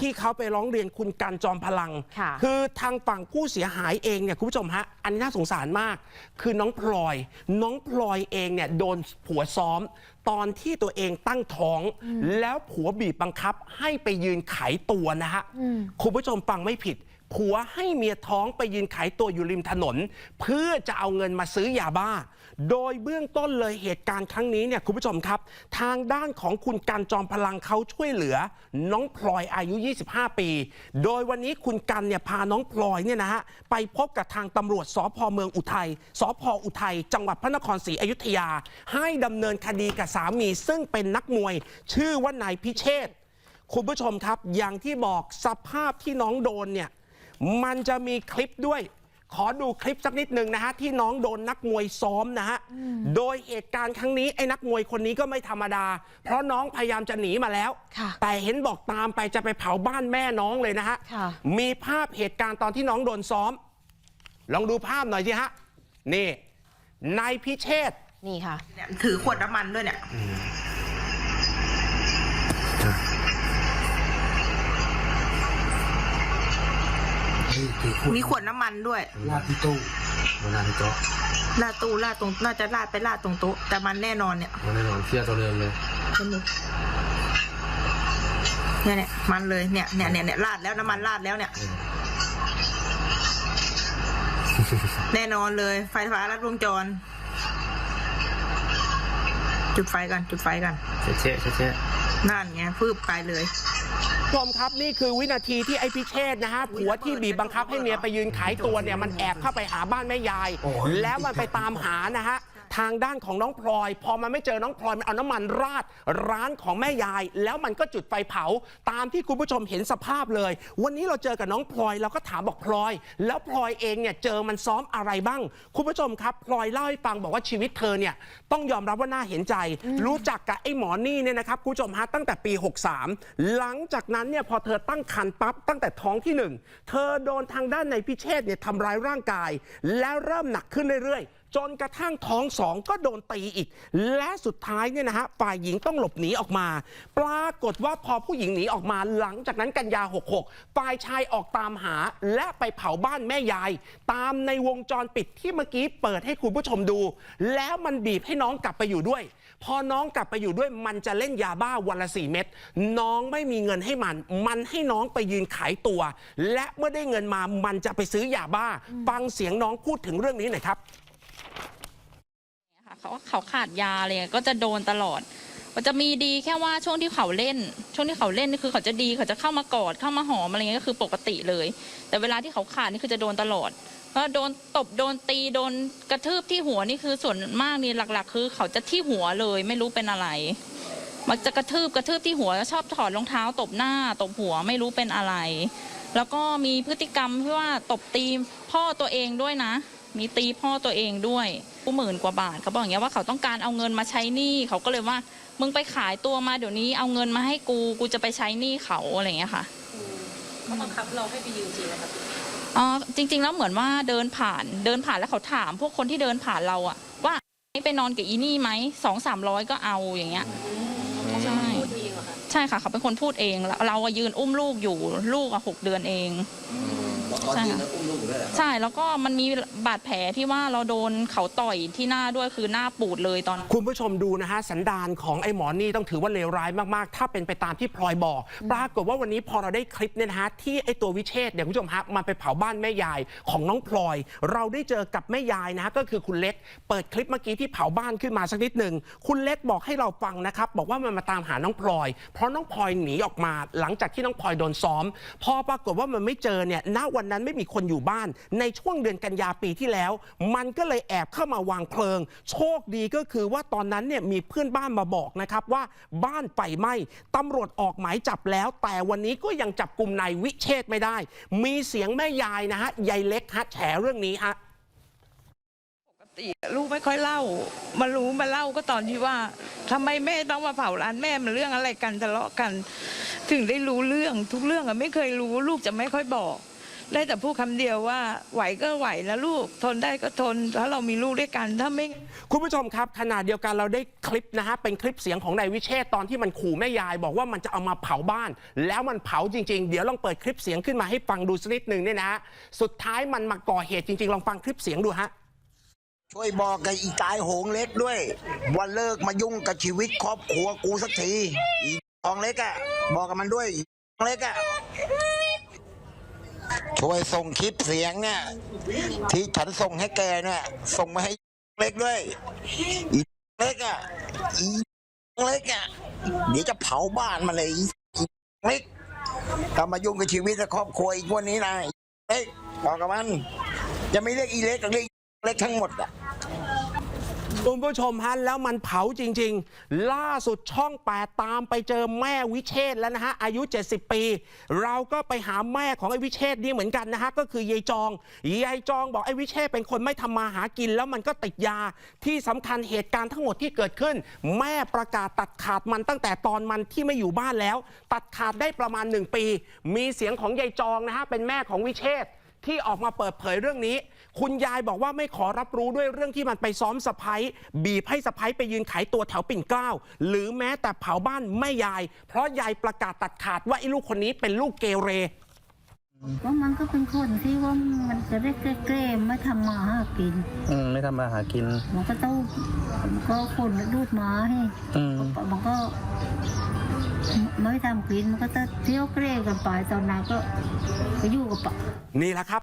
ที่เขาไปร้องเรียนคุณกันจอมพลังค่ะคือทางฝั่งผู้เสียหายเองเนี่ยคุณผู้ชมฮะอันนี้น่าสงสารมาก คือน้องพลอย น้องพลอยเองเนี่ยโดนผัวซ้อม ตอนที่ตัวเองตั้งท้อง แล้วผัวบีบบังคับให้ไปยืนขายตัวนะฮะคุณผู้ชมฟังไม่ผิด ผัวให้เมียท้องไปยืนขายตัวอยู่ริมถนน เพื่อจะเอาเงินมาซื้อยาบ้า โดยเบื้องต้นเลยเหตุการณ์ครั้งนี้เนี่ยคุณผู้ชมครับ ทางด้านของคุณกันจอมพลังเขาช่วยเหลือ น้องพลอยอายุ 25 ปี โดยวันนี้คุณกันเนี่ยพาน้องพลอยเนี่ยนะฮะไปพบกับทางตำรวจสพเมืองอุทัยสพอุทัยจังหวัดพระนครศรีอยุธยา ให้ดำเนินคดีกับสามี ซึ่งเป็นนักมวย ชื่อว่านายพิเชษคุณผู้ชมครับอย่างที่บอกสภาพที่น้องโดนเนี่ย มันจะมีคลิปด้วย ขอดูคลิปสักนิดหนึ่งนะฮะ ที่น้องโดนนักมวยซ้อมนะฮะ โดยเหตุการณ์ครั้งนี้ไอ้นักมวยคนนี้ก็ไม่ธรรมดา เพราะน้องพยายามจะหนีมาแล้วค่ะแต่เห็นบอกตามไปจะไปเผาบ้านแม่น้องเลยนะฮะค่ะมีภาพเหตุการณ์ตอนที่น้องโดนซ้อม ลองดูภาพหน่อยสิฮะ นี่นายพิเชษฐ์นี่ค่ะเนี่ยถือขวดน้ำมันด้วยเนี่ย เฮ้ยคือคุณมีขวดน้ำมันด้วย ลาดที่ตู้มาลาดที่โต๊ะลาดตู้ลาดตรงน่าจะลาดไปลาดตรงโต๊ะแต่มันแน่นอนเนี่ยมาแน่นอนเสียตัวเดิมเลยเห็นไหมเนี่ยเนี่ยมันเลยเนี่ยเนี่ยเนี่ยเนี่ยลาดแล้วน้ำมันลาดแล้วเนี่ย แน่นอนเลยไฟฟ้าลัดวงจร จุดไฟกันจุดไฟกันเช็ดเช็ดเช็ดเช็ดนั่นไงฟืบไปเลยผู้ ชมครับนี่คือวินาทีที่ไอ้พิเชษนะฮะผัวที่บีบบังคับให้เมียไปยืนขายตัวเนี่ยมันแอบเข้าไปหาบ้านแม่ยาย แล้วมันไปตามหานะฮะ ทางด้านของน้องพลอย พอมันไม่เจอน้องพลอยมันเอาน้ำมันราดร้านของแม่ยาย แล้วมันก็จุดไฟเผา ตามที่คุณผู้ชมเห็นสภาพเลย วันนี้เราเจอกับน้องพลอยเราก็ถามบอกพลอย แล้วพลอยเองเนี่ยเจอมันซ้อมอะไรบ้าง คุณผู้ชมครับพลอยเล่าให้ฟังบอกว่าชีวิตเธอเนี่ยต้องยอมรับว่าน่าเห็นใจ รู้จักกับไอ้หมอนี่เนี่ยนะครับคุณผู้ชมฮะตั้งแต่ปี 63 หลังจากนั้นเนี่ยพอเธอตั้งครรภ์ปั๊บตั้งแต่ท้องที่หนึ่งเธอโดนทางด้านในพิเชษเนี่ยทำร้ายร่างกาย แล้วเริ่มหนักขึ้นเรื่อยๆ จนกระทั่งท้องสองก็โดนตีอีก และสุดท้ายเนี่ยนะฮะฝ่ายหญิงต้องหลบหนีออกมา ปรากฏว่าพอผู้หญิงหนีออกมาหลังจากนั้นกันยา 66 ฝ่ายชายออกตามหา และไปเผาบ้านแม่ยาย ตามในวงจรปิดที่เมื่อกี้เปิดให้คุณผู้ชมดู แล้วมันบีบให้น้องกลับไปอยู่ด้วย พอน้องกลับไปอยู่ด้วยมันจะเล่นยาบ้าวันละสี่เม็ดน้องไม่มีเงินให้มัน มันให้น้องไปยืนขายตัว และเมื่อได้เงินมามันจะไปซื้อยาบ้า ฟังเสียงน้องพูดถึงเรื่องนี้หน่อยครับ เขาเขาขาดยาอะไรเงี้ยก็จะโดนตลอดมันจะมีดีแค่ว่าช่วงที่เขาเล่น ช่วงที่เขาเล่นนี่คือเขาจะดีเขาจะเข้ามากอดเข้ามาหอมอะไรเงี้ยก็คือปกติเลย แต่เวลาที่เขาขาดนี่คือจะโดนตลอดก็โดนตบโดนตีโดนกระทืบที่หัวนี่คือส่วนมากนี่หลัก ๆ คือเขาจะที่หัวเลย ไม่รู้เป็นอะไรมักจะกระทืบกระทืบที่หัวแล้วชอบถอดรองเท้าตบหน้าตบหัวไม่รู้เป็นอะไร แล้วก็มีพฤติกรรมที่ว่าตบตีพ่อตัวเองด้วยนะ มีตีพ่อตัวเองด้วย กูหมื่นกว่าบาทเขาบอกอย่างเงี้ยว่าเขาต้องการเอาเงินมาใช้หนี้เขาก็เลยว่ามึงไปขายตัวมาเดี๋ยวนี้เอาเงินมาให้กูกูจะไปใช้หนี้เขาอะไรอย่างเงี้ยค่ะเขาบังคับเราให้ไปยืมจริงไหมครับอ๋อจริง ๆ แล้วเหมือนว่าเดินผ่านเดินผ่านแล้วเขาถาม พวกคนที่เดินผ่านเราอะว่าให้ไปนอนกับอีนี่ไหมสองสามร้อยก็เอาอย่างเงี้ยใช่พูดเองเหรอคะใช่ค่ะเขาเป็นคนพูดเองแล้วเราอะยืนอุ้มลูกอยู่ลูกอะหกเดือนเอง ใช่ค่ะใช่แล้วก็มันมีบาดแผลที่ว่าเราโดนเขาต่อยที่หน้าด้วยคือหน้าปูดเลยตอนคุณผู้ชมดูนะฮะสันดานของไอ้หมอนี่ต้องถือว่าเลวร้ายมากๆ ถ้าเป็นไปตามที่พลอยบอก ปรากฏว่าวันนี้พอเราได้คลิปเนี่ยนะฮะที่ไอ้ตัววิเชษฐ์เนี่ยคุณผู้ชมฮะมันไปเผาบ้านแม่ยายของน้องพลอย เราได้เจอกับแม่ยายนะฮะก็คือคุณเล็ก เปิดคลิปเมื่อกี้ที่เผาบ้านขึ้นมาสักนิดหนึ่งคุณเล็กบอกให้เราฟังนะครับบอกว่ามันมาตามหาน้องพลอย เพราะน้องพลอยหนีออกมา หลังจากที่น้องพลอยโดนซ้อม พอปรากฏว่ามันไม่เจอเนี่ยณวันนั้นไม่มีคนอยู่บ้าน ในช่วงเดือนกันยาปีที่แล้ว มันก็เลยแอบเข้ามาวางเพลิง โชคดีก็คือว่าตอนนั้นเนี่ยมีเพื่อนบ้านมาบอกนะครับว่าบ้านไฟไหม้ตำรวจออกหมายจับแล้ว แต่วันนี้ก็ยังจับกลุ่มนายวิเชษไม่ได้ มีเสียงแม่ยายนะฮะยายเล็กฮะแฉเรื่องนี้ฮะปกติลูกไม่ค่อยเล่า มารู้มาเล่าก็ตอนที่ว่าทำไมแม่ต้องมาเผาร้านแม่มันเรื่องอะไรกันทะเลาะกัน ถึงได้รู้เรื่องทุกเรื่องอะไม่เคยรู้ ลูกจะไม่ค่อยบอก ได้แต่พูดคำเดียวว่าไหวก็ไหวนะลูก ทนได้ก็ทนถ้าเรามีลูกด้วยกันถ้าไม่ คุณผู้ชมครับขณะเดียวกันเราได้คลิปนะฮะเป็นคลิปเสียงของนายวิเชษฐ์ตอนที่มันขู่แม่ยาย บอกว่ามันจะเอามาเผาบ้าน แล้วมันเผาจริง ๆ เดี๋ยวลองเปิดคลิปเสียงขึ้นมาให้ฟังดูสักนิดหนึ่งเนี่ยนะฮะสุดท้ายมันมาก่อเหตุจริง ๆ ลองฟังคลิปเสียงดูฮะช่วยบอกกับอีตายโหงเล็กด้วย ว่าเลิกมายุ่งกับชีวิตครอบครัวกูสักทีอีทองเล็กอะบอกกับมันด้วยอีทองเล็กอะ ช่วยส่งคลิปเสียงเนี่ย ที่ฉันส่งให้แกเนี่ย ส่งมาให้เล็กด้วยอีเล็กอะอีเล็กอะเดี๋ยวจะเผาบ้านมาเลยอีเล็กทำมายุ่งกับชีวิตและครอบครัวอีกวันนี้นะเล็กบอกกับมัน จะไม่เรียกอีเล็กก็เรียกเล็กทั้งหมดอะ คุณผู้ชมฮะแล้วมันเผาจริง ๆ ล่าสุดช่อง8ตามไปเจอแม่วิเชษแล้วนะฮะอายุ 70 ปี เราก็ไปหาแม่ของไอ้วิเชษนี่เหมือนกันนะฮะก็คือยายจองยายจองบอกไอ้วิเชษเป็นคนไม่ทำมาหากิน แล้วมันก็ติดยาที่สำคัญเหตุการณ์ทั้งหมดที่เกิดขึ้น แม่ประกาศตัดขาดมันตั้งแต่ตอนมันที่ไม่อยู่บ้านแล้ว ตัดขาดได้ประมาณ 1 ปี มีเสียงของยายจองนะฮะเป็นแม่ของวิเชษ ที่ออกมาเปิดเผยเรื่องนี้ คุณยายบอกว่าไม่ขอรับรู้ด้วยเรื่องที่มันไปซ้อมสะพ้ยบีบให้สะพ้ยไปยืนขายตัวแถวปิ่นเกล้าหรือแม้แต่เผาบ้านแม่ยาย เพราะยายประกาศตัดขาดว่าไอ้ลูกคนนี้เป็นลูกเกเรก็มันก็เป็นคนที่ว่ามันจะได้เกล้ๆไม่ทำมาหากิน อืมไม่ทำมาหากิน มันก็ต้องมันก็คนรูดม้าให้อืมมันก็ ไม่ทำกินมันก็จะเที่ยวเกล้กันไปตอนนั้นก็ไปอยู่กับปะนี่แหละครับ